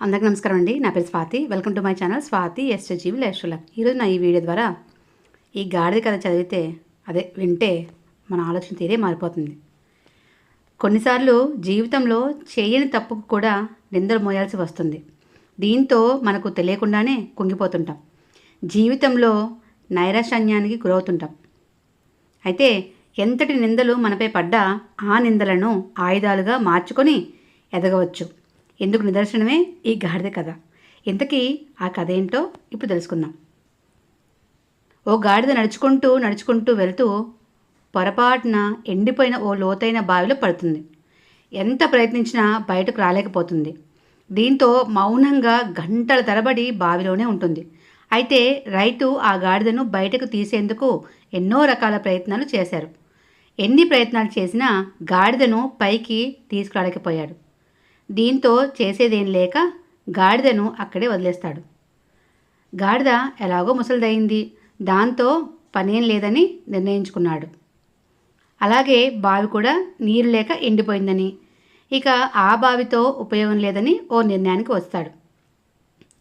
అందరికీ నమస్కారం అండి. నా పేరు Swathi. Welcome to my channel Swathi ఎస్టజీవి లేషులక్ ఈరోజు నా ఈ వీడియో ద్వారా ఈ గాడిద కథ చదివితే అదే వింటే మన ఆలోచన తీరే మారిపోతుంది. కొన్నిసార్లు జీవితంలో చేయని తప్పుకు కూడా నిందలు మోయాల్సి వస్తుంది. దీంతో మనకు తెలియకుండానే కుంగిపోతుంటాం. జీవితంలో నైరాశన్యానికి గురవుతుంటాం. అయితే ఎంతటి నిందలు మనపై పడ్డా ఆ నిందలను ఆయుధాలుగా మార్చుకొని ఎదగవచ్చు. ఎందుకు నిదర్శనమే? ఈ గాడిద కథ. ఇంతకీ ఆ కథ ఏంటో ఇప్పుడు తెలుసుకుందాం. ఓ గాడిద నడుచుకుంటూ నడుచుకుంటూ వెళ్తూ పొరపాటున ఎండిపోయిన ఓ లోతైన బావిలో పడుతుంది. ఎంత ప్రయత్నించినా బయటకు రాలేకపోతుంది. దీంతో మౌనంగా గంటల తరబడి బావిలోనే ఉంటుంది. అయితే రైతు ఆ గాడిదను బయటకు తీసేందుకు ఎన్నో రకాల ప్రయత్నాలు చేశారు. ఎన్ని ప్రయత్నాలు చేసినా గాడిదను పైకి తీసుకురాలేకపోయాడు. దీంతో చేసేదేం లేక గాడిదను అక్కడే వదిలేస్తాడు. గాడిద ఎలాగో ముసలిదయింది దాంతో పనేం లేదని నిర్ణయించుకున్నాడు. అలాగే బావి కూడా నీరు లేక ఎండిపోయిందని. ఇక ఆ బావితో ఉపయోగం లేదని ఓ నిర్ణయానికి వస్తాడు.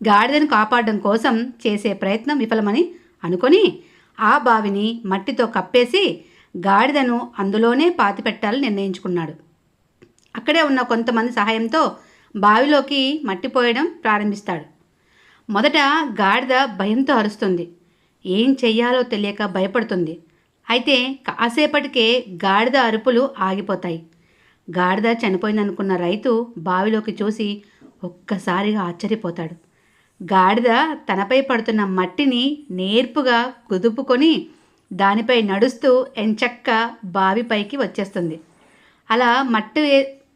గాడిదను కాపాడడం కోసం చేసే ప్రయత్నం విఫలమని అనుకొని ఆ బావిని మట్టితో కప్పేసి గాడిదను అందులోనే పాతిపెట్టాలని నిర్ణయించుకున్నాడు. అక్కడే ఉన్న కొంతమంది సహాయంతో బావిలోకి మట్టి పోయడం ప్రారంభిస్తాడు. మొదట గాడిద భయంతో అరుస్తుంది. ఏం చెయ్యాలో తెలియక భయపడుతుంది. అయితే కాసేపటికే గాడిద అరుపులు ఆగిపోతాయి. గాడిద చనిపోయిందనుకున్న రైతు బావిలోకి చూసి ఒక్కసారిగా ఆశ్చర్యపోతాడు. గాడిద తనపై పడుతున్న మట్టిని నేర్పుగా కుదుపుకొని దానిపై నడుస్తూ ఎంచక్క బావిపైకి వచ్చేస్తుంది. అలా మట్టి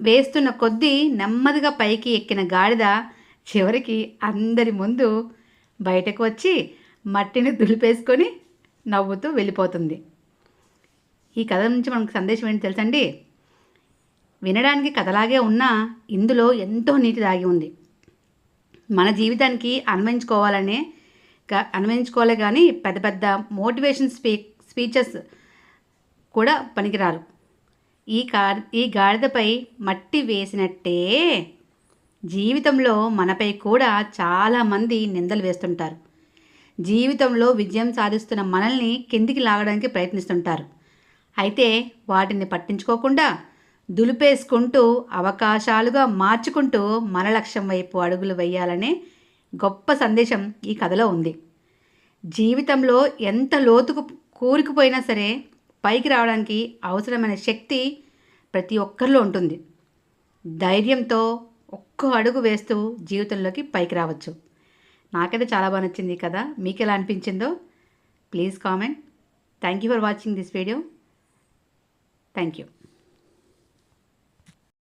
వేస్తున్న కొద్దీ నెమ్మదిగా పైకి ఎక్కిన గాడిద చివరికి అందరి ముందు బయటకు వచ్చి మట్టిని దులిపేసుకొని నవ్వుతూ వెళ్ళిపోతుంది. ఈ కథ నుంచి మనకు సందేశం ఏంటి తెలుసండి? వినడానికి కథలాగే ఉన్నా ఇందులో ఎంతో నీతి దాగి ఉంది. మన జీవితానికి అన్వయించుకోవాలనే గా- అన్వయించుకోలే కానీ పెద్ద పెద్ద మోటివేషన్ స్పీ స్పీచెస్ కూడా పనికిరారు. ఈ కా ఈ గాడిదపై మట్టి వేసినట్టే జీవితంలో మనపై కూడా చాలామంది నిందలు వేస్తుంటారు. జీవితంలో విజయం సాధిస్తున్న మనల్ని కిందికి లాగడానికి ప్రయత్నిస్తుంటారు. అయితే వాటిని పట్టించుకోకుండా దులిపేసుకుంటూ అవకాశాలుగా మార్చుకుంటూ మన లక్ష్యం వైపు అడుగులు వేయాలనే గొప్ప సందేశం ఈ కథలో ఉంది. జీవితంలో ఎంత లోతుకు కూరుకుపోయినా సరే పైకి రావడానికి అవసరమైన శక్తి ప్రతి ఒక్కరిలో ఉంటుంది. ధైర్యంతో ఒక్క అడుగు వేస్తూ జీవితంలోకి పైకి రావచ్చు. నాకైతే చాలా బాగా నచ్చింది కదా మీకు ఎలా అనిపించిందో please comment. Thank you for watching this video thank you